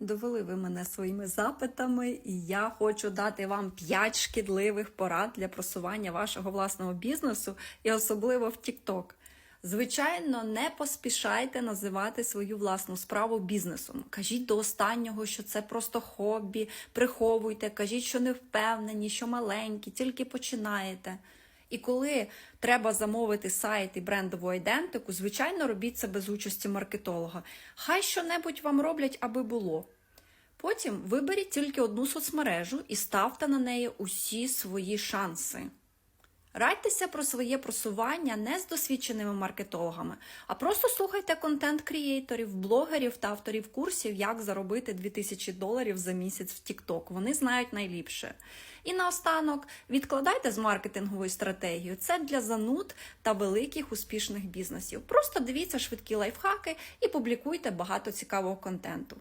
Довели ви мене своїми запитами, і я хочу дати вам 5 шкідливих порад для просування вашого власного бізнесу і особливо в TikTok. Звичайно, не поспішайте називати свою власну справу бізнесом. Кажіть до останнього, що це просто хобі, приховуйте, кажіть, що не впевнені, що маленькі, тільки починаєте. І коли треба замовити сайт і брендову ідентику, звичайно, робіть це без участі маркетолога. Хай що-небудь вам роблять, аби було. Потім виберіть тільки одну соцмережу і ставте на неї усі свої шанси. Радьтеся про своє просування не з досвідченими маркетологами, а просто слухайте контент крієйторів, блогерів та авторів курсів, як заробити 2000 доларів за місяць в TikTok. Вони знають найліпше. І наостанок відкладайте з маркетинговою стратегією. Це для зануд та великих успішних бізнесів. Просто дивіться швидкі лайфхаки і публікуйте багато цікавого контенту.